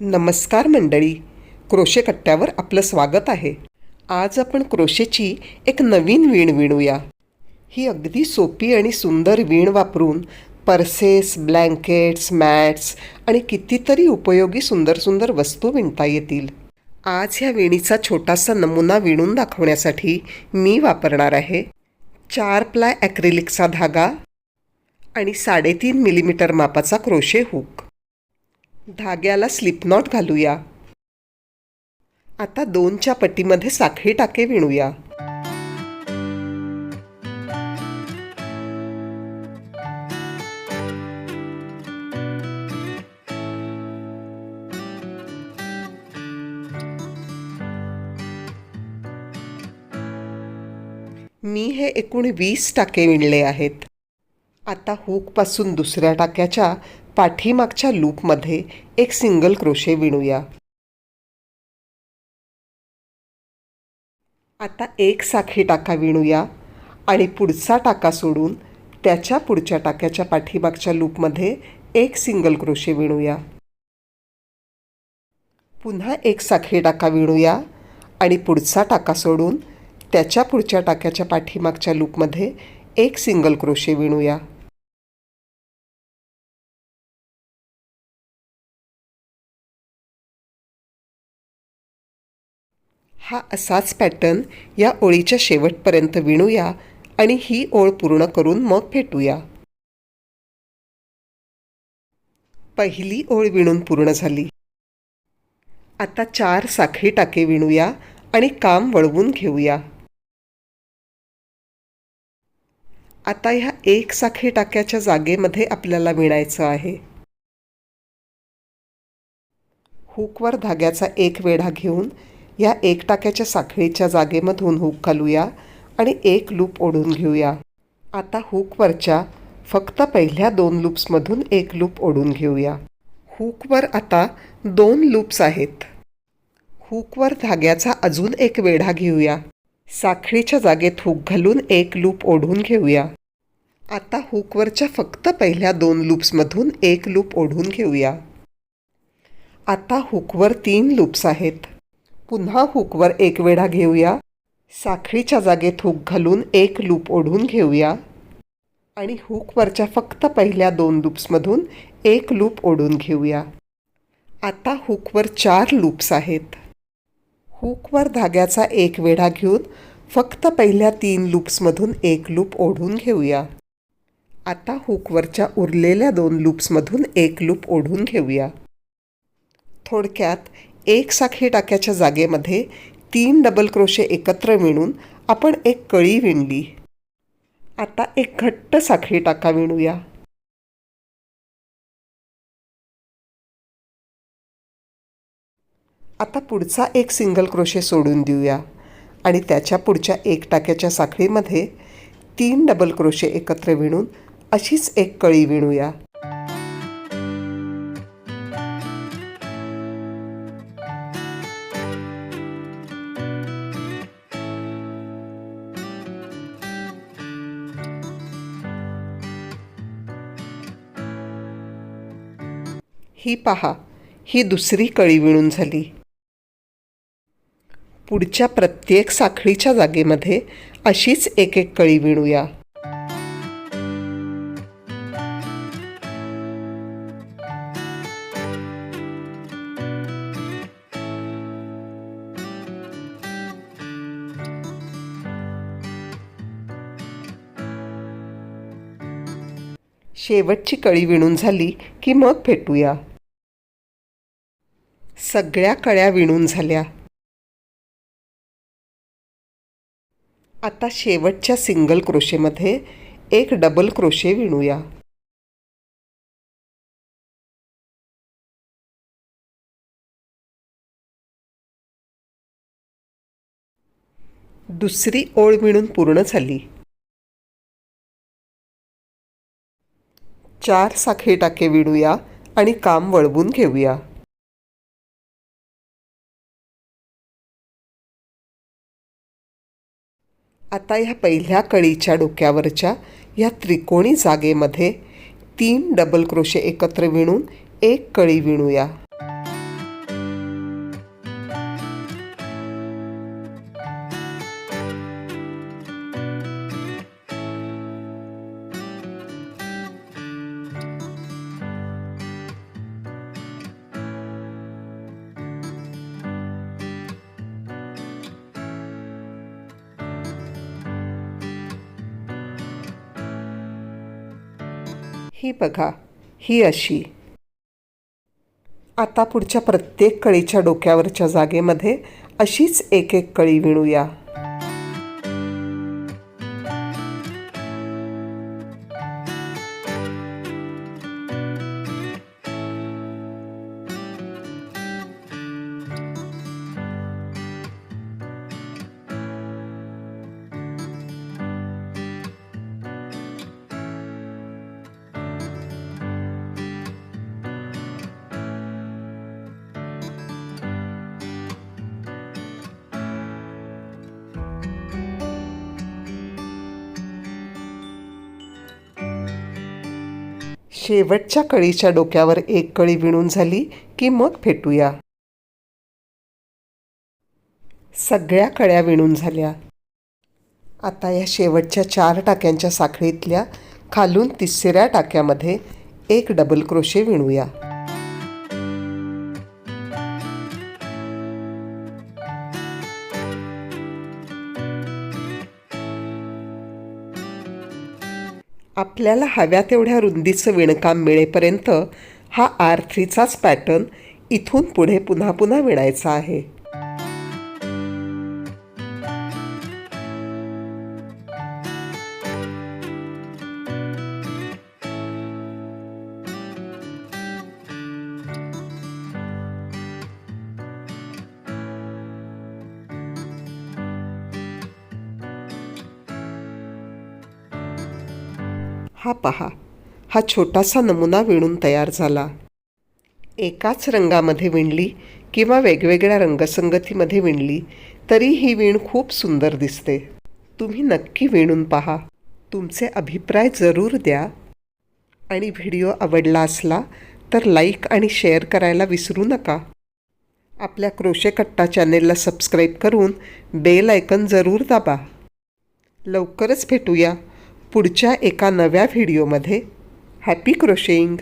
नमस्कार मंडळी क्रोशे कट्ट्यावर आपलं स्वागत आहे. आज आपण क्रोशेची एक नवीन वीण विणूया. ही अगदी सोपी आणि सुंदर वीण वापरून पर्सेस ब्लँकेट्स मॅट्स आणि कितीतरी उपयोगी सुंदर सुंदर वस्तू विणता येतील. आज ह्या विणीचा छोटासा नमुना विणून दाखवण्यासाठी मी वापरणार आहे चार प्लाय ॲक्रिलिकचा धागा आणि साडेतीन मिलीमीटर मापाचा क्रोशे हुक. धाग्याला स्लिप नॉट घालूया. आता दोनच्या पट्टीमध्ये साखळी टाके विणूया. मी हे एकूण वीस टाके विणले आहेत. आता हुकपासून दुसऱ्या टाक्याच्या पाठीमागच्या लूपमध्ये एक सिंगल क्रोशे विणूया. आता एक साखळी टाका विणूया आणि पुढचा टाका सोडून त्याच्या पुढच्या टाक्याच्या पाठीमागच्या लूपमध्ये एक सिंगल क्रोशे विणूया. पुन्हा एक साखळी टाका विणूया आणि पुढचा टाका सोडून त्याच्या पुढच्या टाक्याच्या पाठीमागच्या लूपमध्ये एक सिंगल क्रोशे विणूया. हा असाच पॅटर्न या ओळीच्या शेवटपर्यंत विणूया आणि ही ओळ पूर्ण करून मग फेटूया. पहिली ओळ विणून पूर्ण झाली. आता चार साखळी टाके विणूया आणि काम वळवून घेऊया. आता ह्या एक साखळी टाक्याच्या जागेमध्ये आपल्याला विणायचं आहे. हुकवर धाग्याचा एक वेढा घेऊन या एक टाक्याच्या साखळीच्या जागेमधून हुक घालूया आणि एक लूप ओढून घेऊया. आता हुकवरच्या फक्त पहिल्या दोन लूप्समधून एक लूप ओढून घेऊया. हुकवर आता दोन लूप्स आहेत. हुकवर धाग्याचा अजून एक वेढा घेऊया. साखळीच्या जागेत हुक घालून एक लूप ओढून घेऊया. आता हुकवरच्या फक्त पहिल्या दोन लूप्समधून एक लूप ओढून घेऊया. आता हुकवर तीन लूप्स आहेत. पुन्हा हुकवर एक वेढा घेऊया. साखळीच्या जागेत हुक घालून एक लूप ओढून घेऊया. आणि हुकवरच्या फक्त पहिल्या दोन लूप्समधून एक लूप ओढून घेऊया. आता हुकवर चार लूप्स आहेत. हुकवर धाग्याचा एक वेढा घेऊन फक्त पहिल्या तीन लूप्समधून एक लूप ओढून घेऊया. आता हुकवरच्या उरलेल्या दोन लूप्समधून एक लूप ओढून घेऊया. थोडक्यात एक साखळी टाक्याच्या जागेमध्ये तीन डबल क्रोशे एकत्र विणून आपण एक कळी विणली. आता एक घट्ट साखळी टाका विणूया. आता पुढचा एक सिंगल क्रोशे सोडून देऊया आणि त्याच्या पुढच्या एक टाक्याच्या साखळीमध्ये तीन डबल क्रोशे एकत्र विणून अशीच एक कळी विणूया. ही पहा ही दुसरी कळी विणून झाली. पुढच्या प्रत्येक साखळीच्या जागेमध्ये अशीच एक एक कळी विणूया. शेवटची कळी विणून झाली की मग भेटूया. सगळ्या कळ्या विणून झाल्या. आता शेवटच्या सिंगल क्रोशेमध्ये एक डबल क्रोशे विणूया. दुसरी ओळ विणून पूर्ण झाली. चार साखळी टाके विणूया आणि काम वळवून घेऊया. आता ह्या पहिल्या कळीच्या डोक्यावरच्या या त्रिकोणी जागेमध्ये तीन डबल क्रोशे एकत्र विणून एक कळी विणूया. ही बघा ही अशी. आता पुढच्या प्रत्येक कळीच्या डोक्यावरच्या जागेमध्ये अशीच एक एक कळी विणूया. शेवटच्या कळीच्या डोक्यावर एक कळी विणून झाली की मग फेटूया. सगळ्या कळ्या विणून झाल्या. आता या शेवटच्या चार टाक्यांच्या साखळीतल्या खालून तिसऱ्या टाक्यामध्ये एक डबल क्रोशे विणूया. आपल्याला हव्या तेवढ्या रुंदीचं विणकाम मिळेपर्यंत हा आर थ्रीचाच पॅटर्न इथून पुढे पुन्हा पुन्हा विणायचा आहे. हा पहा. हा छोटासा नमुना विणून तयार झाला. एकाच रंगामध्ये विणली किंवा वेगवेगळ्या रंगसंगतीमध्ये विणली तरी ही विण खूप सुंदर दिसते. तुम्ही नक्की विणून पहा. तुमचे अभिप्राय जरूर द्या. आणि व्हिडिओ आवडला असला तर लाईक आणि शेअर करायला विसरू नका. आपल्या क्रोशेकट्टा चॅनेलला सबस्क्राईब करून बेल आयकन जरूर दाबा. लवकरच भेटूया. पुढच्या एका नव्या व्हिडिओमध्ये. हॅपी क्रोशेईंग